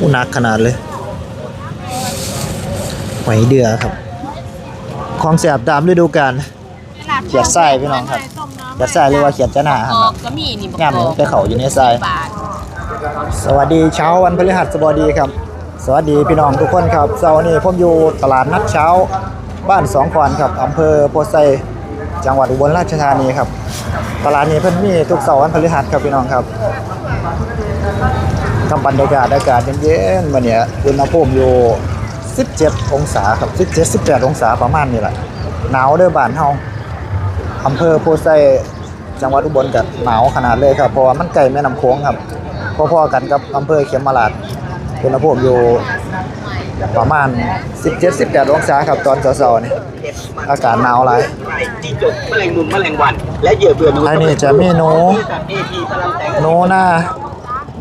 อู้หนักขนาดเลยหอยเดือครับของแสบตามฤดูกาล เขียดไส้พี่น้องครับ เขียดไส้หรือว่าเขียดจะหนาคกรับอกก็มีนี่งามเลยไปเขาอยู่ในทรายบาทสวัสดีเช้าวันพฤหัสบดีครับ สวัสดีพี่น้องทุกคนครับเช้าร์นี้ผมอยู่ตลาดนัดเช้า บ้านสองคอนครับอำเภอโพไซจังหวัดอุบลราชธานีครับ ตลาดนี้เพิ่นมีทุกเสาร์วันพฤหัสครับพี่น้องครับ ทำบรรยากาศอากาศเย็นๆวันนี้อุณหภูมิอยู่ 17 องศาครับ 17 18 องศาประมาณนี้แหละหนาวเด้อบ้านเฮาอำเภอโพไซจังหวัดอุบลกับหนาวขนาดเลยครับเพราะว่ามันใกล้แม่น้ำโขงครับพอๆกันกับอำเภอเขมราชอุณหภูมิอยู่ประมาณ 17-18 องศาครับตอนเช้าๆนี่อากาศหนาวหลายจิ้งจกแมลงมุมแมลงวัน และเหยื่อเบื่อหนูอันนี้จะมีหนูจากเอพีพลังแสงหนูหน้า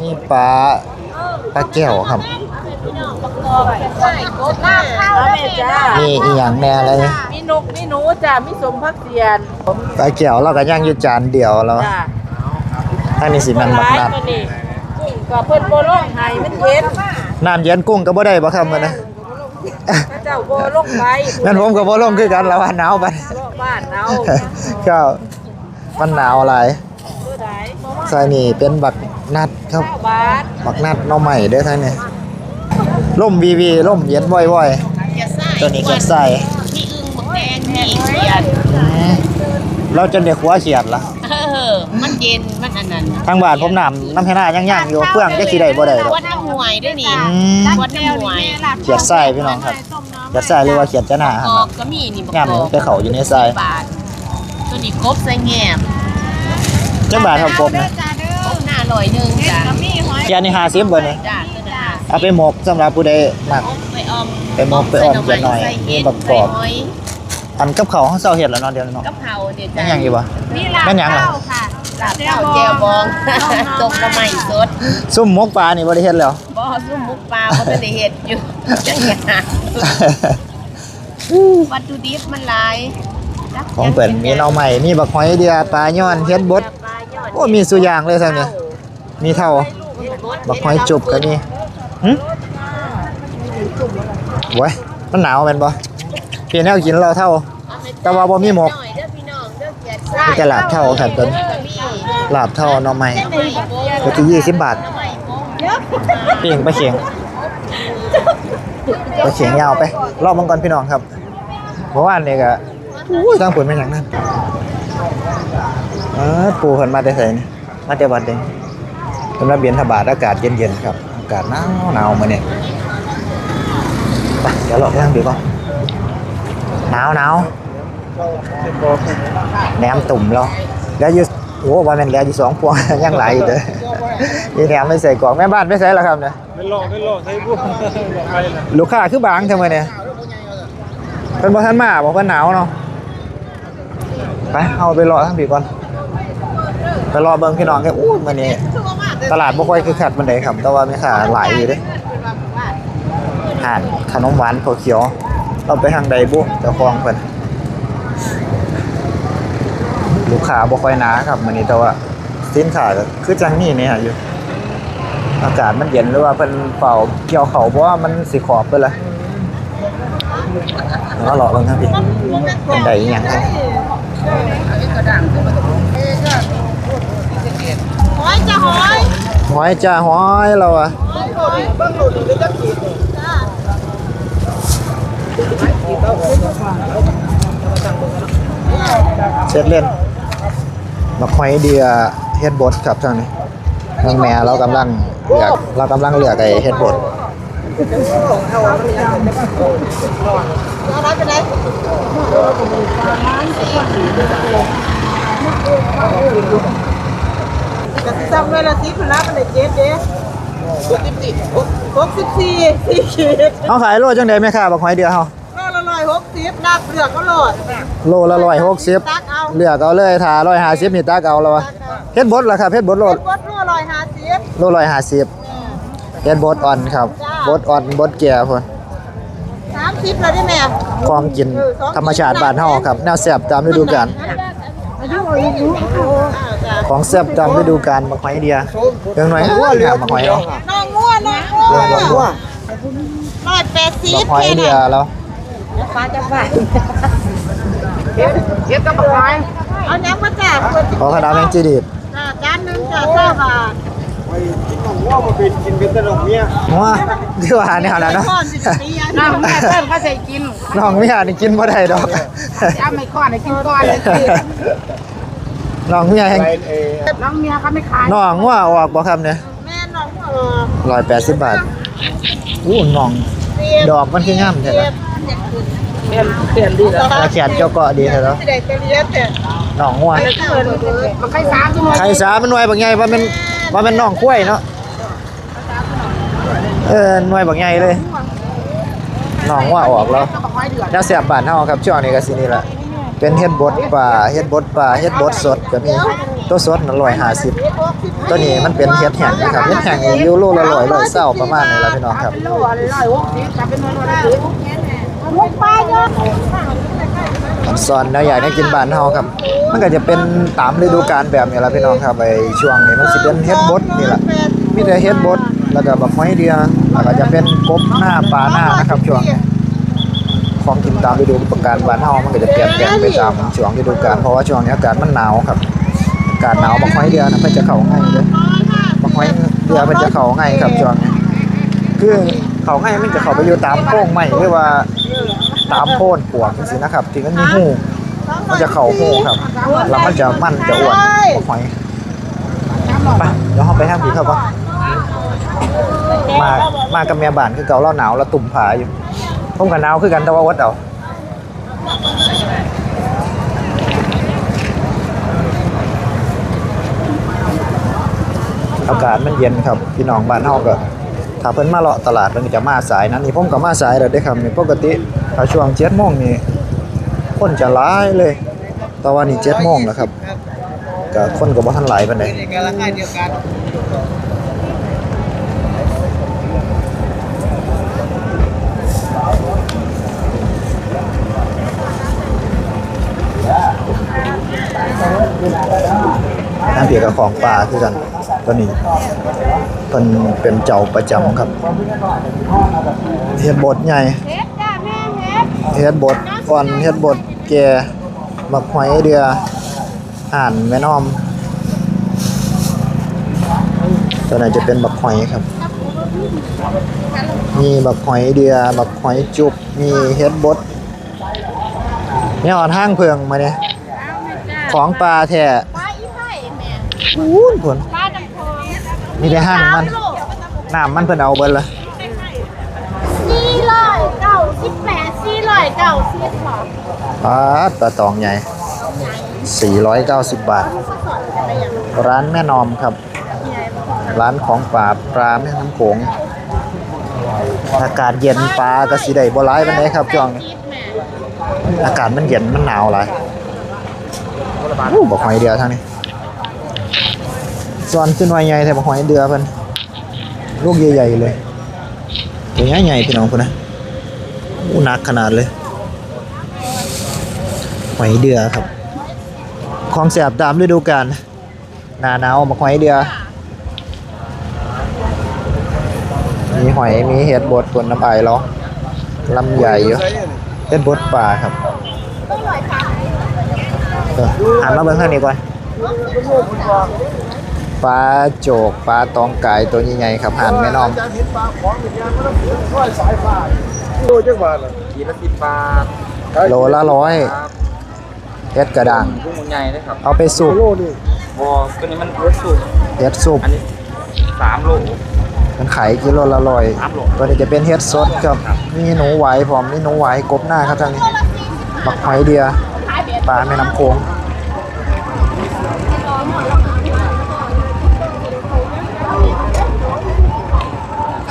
นี่ปลาปลาแก้วครับแม่จ้านี่อีหยังแน่เลยมีนกมีหนูจ้ามีสมพักเสียนปลาแก้วเราก็ย่างอยู่จานเดียวแล้วจ้าอันนี้สิแมันบักนัดตัวนี้กุ้งกับเพิ่นโบล่องไห้มันเย็นน้ำเย็นกุ้งก็บ่ได้บ่ครับมันนะพระเจ้าโบลงไปงั้นผมก็บ่ลงคือกันแล้วว่าหนาวไปโลกบ้านเราก็มันหนาวหลายตัวไหนใส่นี่เป็นบัก นัดครับเก้าบาทบักนัดหน่อใหม่เด้อท่านนี่ล่มวีวีล่มเย็นบ่อยเขียดไส้ๆตัวนี้เก็บใส่มีอึ่งหมกแดงมีเขียดเราจะเด็กหัวเฉียดละเออมันเย็นมันอันนั้นทางบ้านผมน้ำน้ำให้หน้าย่างๆอยู่เพื่องจะสิได้บ่ได้ดอกวัดน้ำหวยด้วยนี่อืมวัดน้ำหวยเขียดไส้พี่น้องครับเขียดไส้หรือว่าเขียดจะหน้ากครับอกก็มีนี่งามเลยไปเขาอยู่ในทรายบาทตัวนี้กบใส่แงมจังบาทครับกบนะกบหน้า ลอยหนึ่งจ้ะเขียดนี่50บ่นี่จ้ะตัวนั้นเอาไปหมกสำหรับผู้ใดมักไปออมไปหมกไปออมเขียดหน่อยใส่มีเห็ดบักกรอบใส่หอยอันกับเขาวเฮาเซาเฮ็ดแล้วเนาะเดี๋ยวนี้เนาะกับเผาเนี่ยยัจ้ะงยังอยู่บ่นี่ลาบแม่นหยังล่ะเต้าค่ะลาบเต้าแจวบองตกละไม้สดซุ่มหมกปลานี่บ่ได้เฮ็ดแล้วบ่ซุ่มมุกปลาบ่ทันได้เฮ็ดอยู่จังหยังวัตถุดิบมันหลายจักของเปิ่นมีหน่อใหม่มีบักหอยเดียปลาย้อนเฮ็ดบดปลายอดโอ้มีสุอย่างเลยซั่นนี่ มีเท่าบักหอยจุบก็มีหึโว้ยมันหนาวแม่นบ่พี่แนวกินเราเท่า แต่ว่าบ่มีหมกหน่อยเด้อพี่น้องเด้อเกียรติมีแต่ลาบเท่าครับตอนนี้ก็มีลาบเท่าหน่อใหม่ก็สิ20บาทเปียงไปเขียงไปเขียงยาวไป รอบมังกรพี่น้องครับเมื่อวานนี่ก็อุ้ยทางผลเป็นอย่างนั้นเออปูเพิ่นมาแต่ไสนี่มาแต่วัดเด้ เพิ่นมาเบียนทบาทอากาศเย็นๆครับ อากาศหนาวหนาวมื้อนี้ไปเดี๋ยวรอไปทางดีก่อนหนาวหนาวแหนมตุ่มเราแล้วอยู่โอ้ว่าแม่นแล้วอยู่สองพวงยังหลายอยู่เด้อนี่แหนมไม่ใส่กล่องแม่บ้านไม่ใส่แล้วครับเนี่ยไม่รอไม่รอใช้บุ้งไปนะลูกค้าคือบางทำไมเนี่ยเพิ่นบ่ทันมาบอกเพิ่นหนาวเนาะไปเอาไปรอทั้งปีก่อนไปรอเบิ่งพี่น้องแค่อู้มื้อนี้ ตลาดบ่ค่อยคึกคักปานใดครับ แต่ว่ามีค่าหลายอยู่เด้ห่านขนมหวานข้าวเขียว เราไปทางใดบุเจ้าของเพิ่นลูกค้าบ่ค่อยหนาครับมื้อนี้แต่ว่าสินค้าก็คือจังนี้เนี่ยอยู่ อากาศมันเย็นหรือว่าเพิ่นเป่าเกี่ยวเขาเพราะว่ามันสิขอบไปเลยแล้วรอบิ่งครับพี่เป็นใดอหยังครับหอยจ้าหอย หอยจ้าหอยเราอะเช็ดเล่นมาหอยเดียเฮ็ดบดครับทางนี้ทางแม่เรากำลังเลือกเรากำลังเลือกไอ้เฮ็ดบด จะจำเวลาสิพละมันได้เจ็ดเด้หกสิบสี่หกสิบสี่สี่ขีดเฮาขายโลจังได๋แม่ค้าบักหอยเดียเฮาก็ละร้อยหกสิบนับเลือกก็โหลดโลละ160ตักเอาเลือกเอาเลยถ้าร้อยห้าสิบนี่ตักเอาแล้ววะเฮ็ดบดล่ะครับเฮ็ดบดโลรดถบดรั่วร้อยห้าสิบโลร้อยห้าสิบเฮ็ดบดอ่อนครับบดอ่อนบดแก่พุ่นสามสิบเลยได้ไหมของกินธรรมชาติบ้านเฮาครับแนวแซ่บตามฤดูกาลอายุอายุจ้า ของแซ่บตามฤดูกาลบักหอยเดียเรื่องหน่อยอ้วนครับบักหอยเนาะน้องง่วนน้องง่วว่าร้อยแปดสิบับกหอยเดียแล้วฟ้าจะฟ้าเก็บกับบักหอยเอายังมาจ้าเปิดขอขนาดแมงจีดีดจ้าจานหนึงจ้าเก้าบาทว่าที่ว่าเนี่ยนะเนาะก้อนสิบปีอันน้นี้องแม่เพิ่นก็ใส่กินน้องเมียนี่กินบ่ได้ดอกจ้าไม่ก้อนให้กินก้อนเลยสิ น้องเมียแห่งน้องเมียเขาไม่ขายน้องว่าออกบ่ครับเนี่ยแม่น้องเออร้อยแปดสิบบาทอู้น้องเสียบดอกมันคืองามใช่ไหมเปลี่ยนเปลี่ยนดีแล้วตาแขนเจ้าเกาะดีใช่แล้วสิได้ไปเรียนแต่น้องว่ามันใครสามจังเลยใครสามันหน่วยบางใหญ่ว่ามันว่ามันน้องกล้วยเนาะเออหน่วยบางใหญ่เลยน้องว่าออกแล้วก็บอกไว้เดือดแล้วเสียบบ้านเฮาครับช่วงนี้ก็สินี่แหละ เป็นเฮ็ดบดปลาเฮ็ดบดปลาเฮ็ดบดสดก็มีตัวสดนั่น150ตัวนี้มันเป็นเฮ็ดแห้งนะครับเฮ็ดแห้งนี่อยู่โลละ100 100เศร้าประมาณนี้ล่ะพี่น้องครับเป็นโลอะไรร้อยหกสิบกลับเป็นซอนแล้วอยากได้กินบ้านเฮาครับ มันก็จะเป็นตามฤดูกาลแบบนี้ล่ะพี่น้องครับไอ้ช่วงนี้มันสิเป็นเฮ็ดบดนี่แหละมีแต่เฮ็ดบดแล้วก็บักหอยเดียแล้วก็จะเป็นกบหน้าปลาหน้านะครับช่วงนี้ ของกินตามฤดูกาลบ้านเฮามันก็จะเปลี่ยนแปลงไปตามช่วงฤดูกาลเพราะว่าช่วงนี้อากาศมันหนาวครับอากาศหนาวบักหอยเดียนะเพิ่นจะเข้าง่ายเลยบักหอยเดียเพิ่นจะเข้าง่ายครับช่วงนี้คือเข้าง่ายมันจะเข้าไปอยู่ตามโค้งไม้หรือว่าตามโพนปวกจังซี่นะครับที่มันมีหูมันจะเข่าหูครับแล้วมันจะมันจะอ้วนบ่หอยไปเดี๋ยวเราไปทางผีครับว่ามามากับเมียบ้านคือเก่าเล่าหนาวแล้วตุ่มผาอยู่ ผมกับหนาวคือกันแต่ว่าวัดเอาอากาศมันเย็นครับพี่น้องบ้านเฮาก็ถ้าเพิ่นมาเลาะตลาดเพิ่นจะมาสายนะนี่ผมก็มาสายแล้วเด้ครับนี่ปกติถ้าช่วง7โมงนี่คนจะหลายเลย แต่ว่านี่7โมงแล้วครับก็คนก็บ่ทันหลายปานใด นี่ก็ราคาเดียกกับของป่าคือกันตัวนี้เพิ่นเป็นเจ้าประจำครับเฮ็ดบดใหญ่เฮ็ดบดอ่อนเฮ็ดบดแก่บักหอยเดืออ่านแม่น้อม ตัวไหนจะเป็นบักหอยครับ มีบักหอยเดือบักหอยจุบมีเฮ็ดบดเนี่อ่อนห้างเพิงมาเนี่ยของปลาแท่ แม่พูนพุ่นปลาดำทองมีแต่ห้างมันน้ำมันเพิ่นเอาเบิดละสี่ร้อยเก้าสิบแปดสี่ร้อยเก้าสิบหรอปลาปลาตองใหญ่490บาท ร้านแม่นอมครับ ร้านของป่าปลาแม่น้ำโขงอากาศเย็นปลาก็สิได้บ่หลายปานใดครับช่วงนี้อากาศมันเย็นมันหนาวหลายโอ้บ่หอยเดือทางนี้ ส่วนขึ้นไวใหญ่แต่บ่หอยเดือเพิ่นลูกใหญ่ๆเลยตัวใหญ่ๆพี่น้องพุ่นนะอู้นักขนาดเลยหอยเดือครับของแสบตามฤดูกาลหนาหนาวมาหอยเดือมีหอยมีเห็ดบดตัวน้ำไอเราลำใหญ่อยู่เห็ดบดป่าครับหันมาเบิ่งข้างนี้ก่อน ปลาโจกปลาตองไก่ตัวใหญ่ๆครับหันแม่น้อมโลจักบาทล่ะขีดละ10บาทโลละร้อยเห็ดกระดังกุ้งใหญ่เลยครับเอาไปสูบโลนี่บอตัวนี้มันรสสูงเห็ดสูบอันนี้สามโลมันขายกิโลละร้อยสามโลตัวนี้จะเป็นเห็ดสดครับมีหนูไหวพร้อมมีหนูไหวกบหน้าครับทางนี้บักหอยเดียปลาแม่น้ำโขง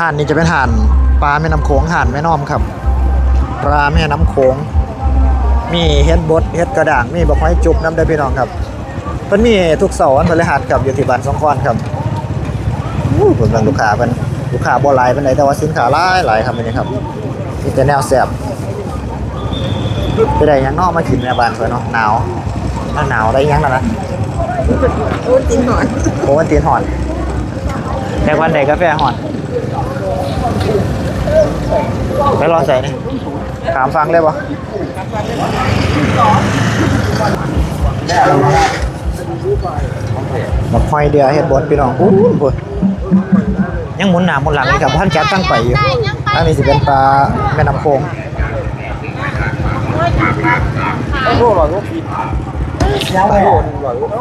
ห่านนี่จะเป็นห่านปลาแม่น้ำโขงห่านแม่น้อมครับ ปลาแม่น้ำโขง มีเฮ็ดบดเฮ็ดกระด่างมีบักหอยจุบน้ำได้พี่น้องครับเพิ่นมีทุกเสาร์วันพฤหัสครับอยู่ที่บ้านสองคอนครับอู้ผมเป็นลูกค้าเป็นลูกค้าบ่หลายเป็นไดแต่ว่าสินค้าหลายหลายครับอันนี้ครับมีแต่แนวแซ่บไปได้หยังนอกมากินในบ้านเพิ่นเนาะหนาวถ้าหนาวได้หยังแล้วนะโอ้ตีนหอนโอ้วันตีนหอนแต่วันใดกาแฟหอน ไปรอใส่นี่ถามฟังเลยปะบักหอยเดียเฮ็ดบดพี่น้องอู้หูยังหมุนหนาหมุนหลังเลยกับท่านจัดตั้งไปอยู่อันนี้สิเป็นปลาแม่น้ำโขงโลร้อยหกสิบยังโลหนึ่งร้อยโล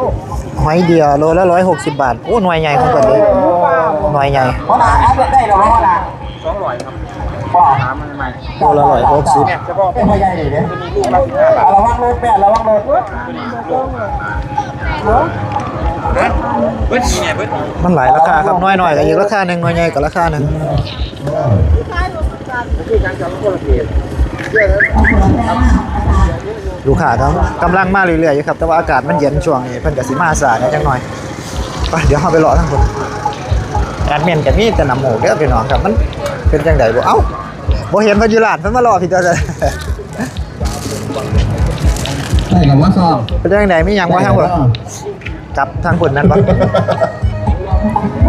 หอยเดียวโลละร้อยหกสิบบาท โอ้หน่วยใหญ่ของเปิดเลยหน่วยใหญ่เพราะนาเอาไปได้หรอเพราะนาสองร้อยครับป้าหามันใหม่โลละร้อยหกสิบเนี่ยเฉพาะเป็นพยายเลยเนี่ยลูกละสิบห้าบาทระวังรถแปดระวังรถเบิดนี่ไงเบิดนี่มันหลายราคาครับน้อยหน่อยก็อีกราคาหนึ่งน้อยใหญ่ก็ราคาหนึ่งคือการจำคนละเขต ลูกค้าครับกำลังมาเรื่อยๆอยู่ครับ แต่ว่าอากาศมันเย็นช่วงนี้เพิ่นก็สิมาสายจังหน่อยไปเดี๋ยวเราไปรอทั้งคนแอดมินก็มีแต่น้ำหมูกเด้อพี่น้องครับมันเป็นจังไดบ่เอ้าบ่เห็นเพิ่นอยู่ร้านเพิ่นมารอพี่ตัวจะใช่กับว่าซองเป็นจังไดมีหยังบ่ทางบ่จับทางคนนั้นบ่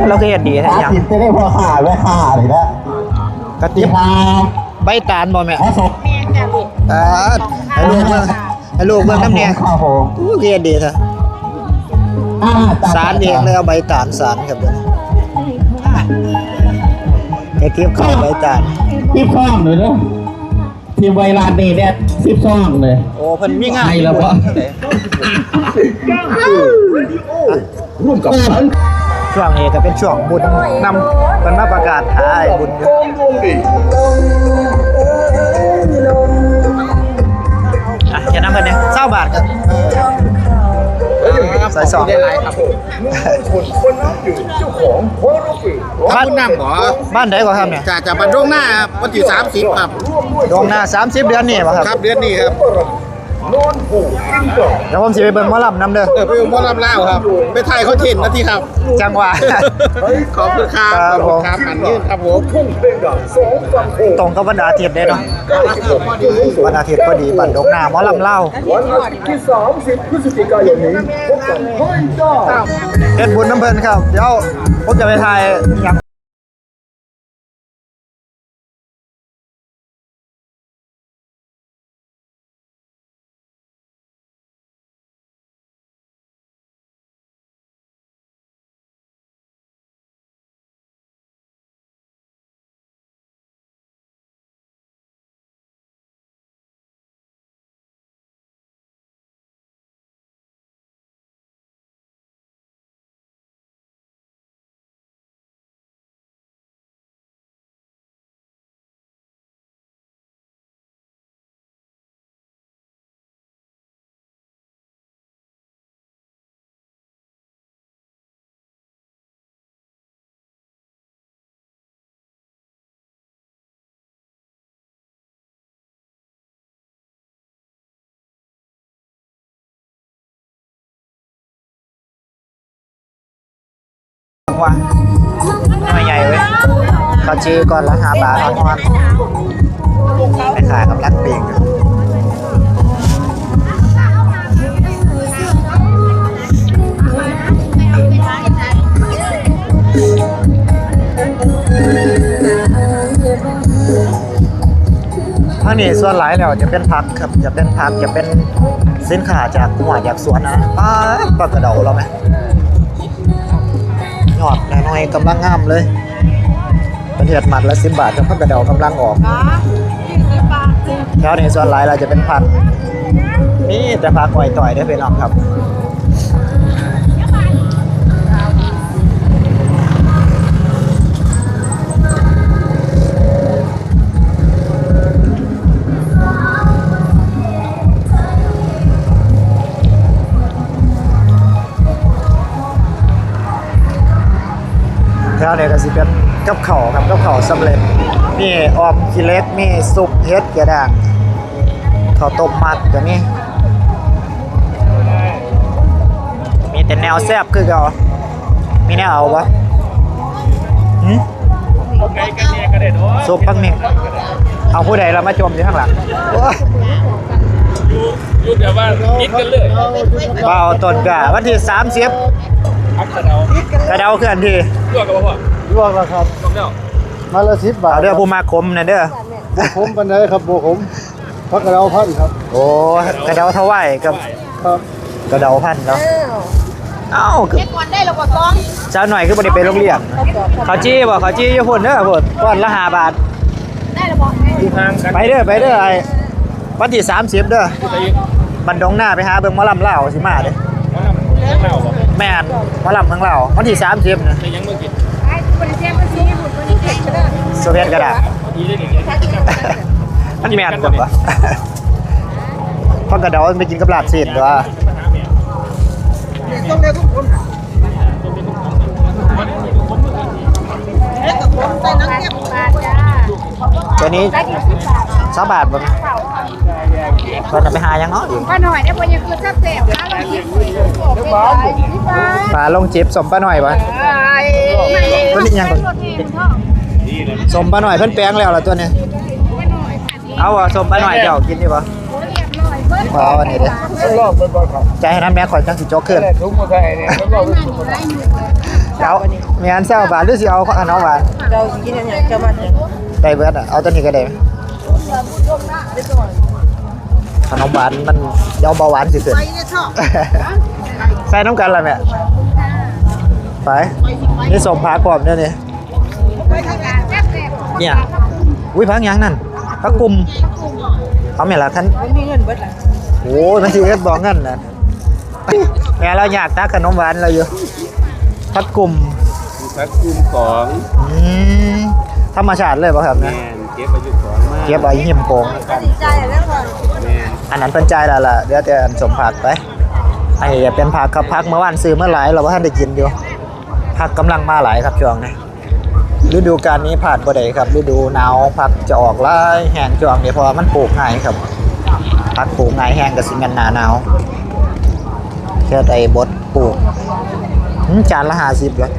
เราก็เฮ็ดดีแท้หยังจะได้พอหาไว้หาเลยนะกระติบมาใบตาลบ่แม่ขอศพอ่าให้ลูกเบิ่ง ให้ลูกเบิ่งน้ำเนี่ยครับผมอู้เฮ็ดดีแท้อ่าสารเองเลยเอาใบตาลสารครับเดี๋ยวนี้ไอ้เก็บข้าวใบตาลสิบซองเลยเนาะทีมไวรัสนี่เนี่ยสิบซองเลยโอ้เพิ่นมีงานใช่แล้วบ่ร่วมกับช่วงนี้ก็เป็นช่วงบุญนำเพิ่นมาประกาศหาไอ้บุญอยู่าทครับใส่ซองได้หลายครับผมคนคนนั้นอยู่เจ้าของโพสต์บ้านคุณน้ำหมอบ้านไหนก่อนครับเนี่ยจะจะบรรดงหน้าครับวันที่สามสิบครับดวงหน้า30เดือนนี่บ่ครับครับเดือนนี้ครับ เดี๋ยวผมสิไปเบิ่งหมอลำนำเด้อ เออไปอุโมงค์ลำล่าวครับ ไปถ่ายเขาเทนนะที่ครับจังหวะ ขอบคุณครับครับผม ครับอันยืนครับผมตรงกับวันอาทิตย์เด้เนาะวันอาทิตย์พอดีบันดงหน้าหมอลำเล่าวันอาทิตย์ที่30พฤศจิกายนนี้พบกับห้อยจ้า เฮ็ดบุญน้ำเพิ่นครับ เดี๋ยวผมจะไปถ่ายหยัง ว่าไม่ใหญ่เว้ยเขาชื่อก่อนละห้าบาททอนทอนไปขายกับรักปีกอยู่างนี้ส่วนหลายแล้วจะเป็นพักครับจะเป็นพักจะเป็นสินค้าจากหัวจากสวนนะป้าปลากระเดาเราไหม น้อยๆกำลังงามเลยเป็นเห็ดหมัดละสิบบาทกับพักกระเดากำลังออกแถวนี้ส่วนหลายเราจะเป็นพันธุ์นี่แต่พักหอยต่อยได้อพี่น้องครับ แถวนี้ก็สิเป็นกับข้าวครับกับข้าวสำเร็จมีออมขี้เหล็กมีซุปเฮ็ดกระด้างข้าวต้มมัดก็มีมีแต่แนวแซ่บคือเก่ามีแนวเอาบ่หึซุปปังนี่เอาผู้ใดเรามาจมอยู่ข้างหลังโอ้ยยุดเดี๋ยวว่าคิดกันเลยเปล่าต้นกะวันที่30 พักกระเดากระเดาเคลื่อนที่ตัวกับพ่อร่วงแล้วครับต้องเดียวมาละสิบบาทเอาเด้อผู้มาคมนะเด้อบัวขมปันไดครับบัวขมพักกระเราพันครับ โอ้กระเดาถวายกับครับกระเดาพันเนาะเอ้าคือเฮ็ดก่อนได้แล้วบ่ต้องเจ้าหน่อยคือบ่ได้ไปโรงเรียนเขาจี้บ่เขาจี้อยู่พุ่นเด้อพุ่นก้อนละ5บาทได้แล้วบ่อยู่ห่างกันไปเด้อไปเด้อไอ้วันที่30เด้อบันดงหน้าไปหาเบิ่งหมอลำลาวสิมาเด้อเล่าบอก แม่นหมอลำเมืองลาววันที่30นะแต่ยังไม่กินไอ้คนเจ็บมันสิบุญคนนี้เก่งเด้อโซเวียตก็ได้อีได้กินมันแม่นจังวะเพราะกระเดาไปกินกับลาบซีนตัวต้องได้ทุกคนเอ๊ะกับผมใส่นังเก็บบาทจ้าตัวนี้ได้กี่สิบบาทสามบาทบ่ เพิ่นเอาไปหายังเนาะอีกป้าหน่อยได้บ่ยังคือแซ่บแซ่บนะเราคิดสิบบาทสิบปลาลงจิบสมปลาหน่อยบ่ตัวนี้ยังก่อนสมปลาหน่อยเพิ่นแปลงแล้วล่ะตัวนี้เอาอะสมปลาหน่อยเจ้ากินดีบ่เอาอันนี้เด้อใจให้น้ำแม่ข่อยจังสิโจกขึ้นแต่ทุกมาเนี่ยรอบเอาแม่นเซาบาทหรือสิเอาอันเอาหวานเราสิกินอันไหนจะมาได้เบิร์ดอะเอาตัวนี้ก็ได้ ขนมหวานมันเดี๋ยวเบาหวานสิขึ้นไปเนี่ยชอบใส่น้ำกันล่ะแม่ไปนี่สมพากรอบเนี่ยนี่ไปทางการเนี่ยอุ้ยพักหยังนั่นพักกลุ่มเอาแม่ละท่านมันมีเงินเบิดล่ะโอ้ยมันสิเอ็ดบอกงั้นนะแม่เราอยากตักขนมหวานเราอยู่พักกลุ่มพักกุมของอืมธรรมชาติเลยป่ะครับแมนะนเก็บอายุของมากเก็บไว้หิมโปงดีใจแล้วค่ะแมน อันนั้นเป็นใจแล้วล่ะเดี๋ยวแต่อันสมผักไปไอ้อย่าเป็นผักครับผักเมื่อวานซื้อเมื่อหลายเราว่าท่านได้กินอยู่ผักกำลังมาหลายครับช่วงนี้ฤดูกาลนี้ผ่านบ่ได้ครับฤดูหนาวผักจะออกหลายแห้งช่วงนี้เพราะว่ามันปลูกง่ายครับผักปลูกง่ายแห้งก็สิแม่นหน้าหนาวแค่ไอ้บดปลูกจานละ50เลย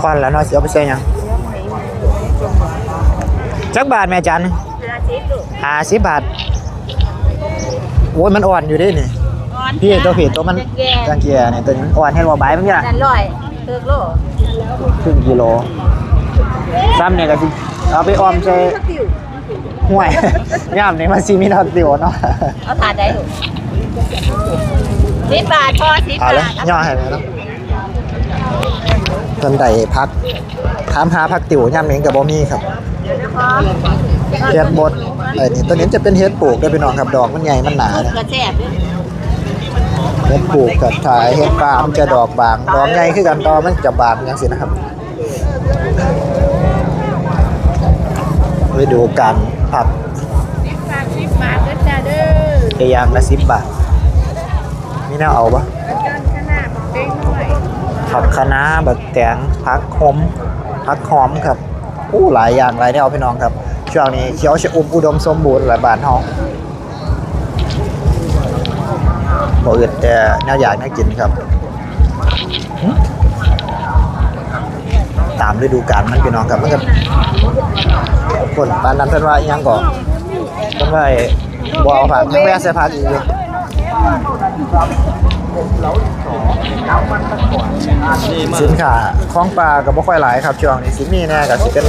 ควันแล้วเนาะสิเอาไปใส่ยังจักบาทแม่จัน ห้าสิบบาท โอ้ยมันอ่อนอยู่ดินี่ พี่ตัวผิดตัวมันกังเกียร์เนี่ยตัวนี้อ่อนให้หัวใบมันเนี่ยนั่นร้อยเติกโลครึ่งกิโลซ้ำเนี่ยก็สิเอาไปออมใส่ห่วยย่ามนี่มันซีมีทอดติวเนาะ เอาถาดได้ลูกสิบบาทพอสิบเอาเลยบาทย่อให้ไหมเนาะเพิ่นได้พักถามหาพักติวย่ามเองกับบ่มีครับ เฮ็ดบดไอ้นี่ตัวนี้จะเป็นเฮ็ดปลูกได้พี่น้องครับดอกมันใหญ่มันหนาเนี่ยกระแซ่บด้วยเฮ็ดปลูกกับถ่ายเฮ็ดฟาร์มจะดอกบางดอกใหญ่คือกันแตอมันจะบางจังซี่นะครับไปดูกันผักสิบบาทสิบบาทเด้อจ้าเด้อเอยางละ10บาทมีแนวเอาปะอาจารย์ขนาวยผักคะน้าบักแตงผักหอมผักหอมครับอู้หลายอย่างหลายแนวพี่น้องครับ ช่วงนี้เขียวชอุ่มอุดมสมบูรณ์หลายบานเฮาบ่อึดแต่แนวอยากแนวกินครับ ตามฤดูกาลมันพี่น้องครับมันก็คนปานนั้นเพิ่นว่าอิหยังก่อนเพิ่นว่าไอ้บ่เอาผักยังแวะใส่ผักอีกอยู่สินค้าของปลาก็บ่ค่อยหลายครับช่วงนี้สิมีแน่ก็สิเป็น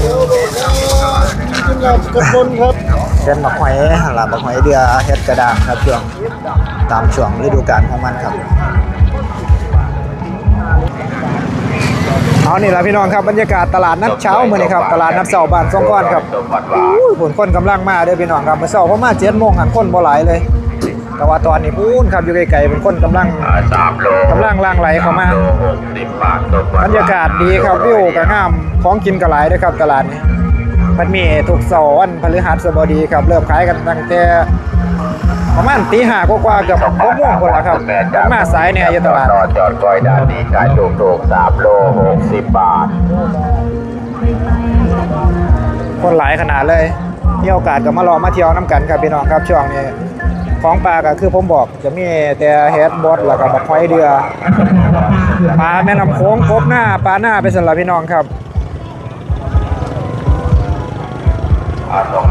กระปุนครับเป็นบักหอยหันล่ะบักหอยเดือเฮ็ดกระด้างครับช่วงตามช่วงฤดูกาลของมันครับเอานี่ล่ะพี่น้องครับบรรยากาศตลาดนัดเช้าเมื้อนี้ครับตลาดนัดเช้าบ้านสองก้อนครับอู้ผลคนกำลังมาเด้อพี่น้องครับมื้อเช้าประมาณ7โมงหันคนบ่หลายเลย แต่ว่าตอนนี้พูนครับอยู่ไกลๆเป็นคนกำลังกำลังล่างไหลเข้ามาบรรยากาศดีครับวิวก็งามของกินก็หลายด้อครับตลาดนี้ มันมีทุกเสาร์วันพฤหัสบดีครับ เริ่มขายกันตั้งแต่ประมาณตีห้ากว่าๆเกือบหกโมงคนละครับมันมาสายเนี่ยอยู่ตลาดจอดจอดก้อยด้านนี้ขายถูกถูกสามโลหกสิบบาท คนหลายขนาดเลยมีโอกาสก็มารอมาเที่ยวน้ำกันครับพี่น้องครับช่วงนี้ของปลาก็คือผมบอกจะมีแต่เฮดบอสแล้วก็บักหอยเดือปลาแม่น้ำโค้งกบหน้าปลาหน้าเป็นสำหรับพี่น้องครับ I don't like.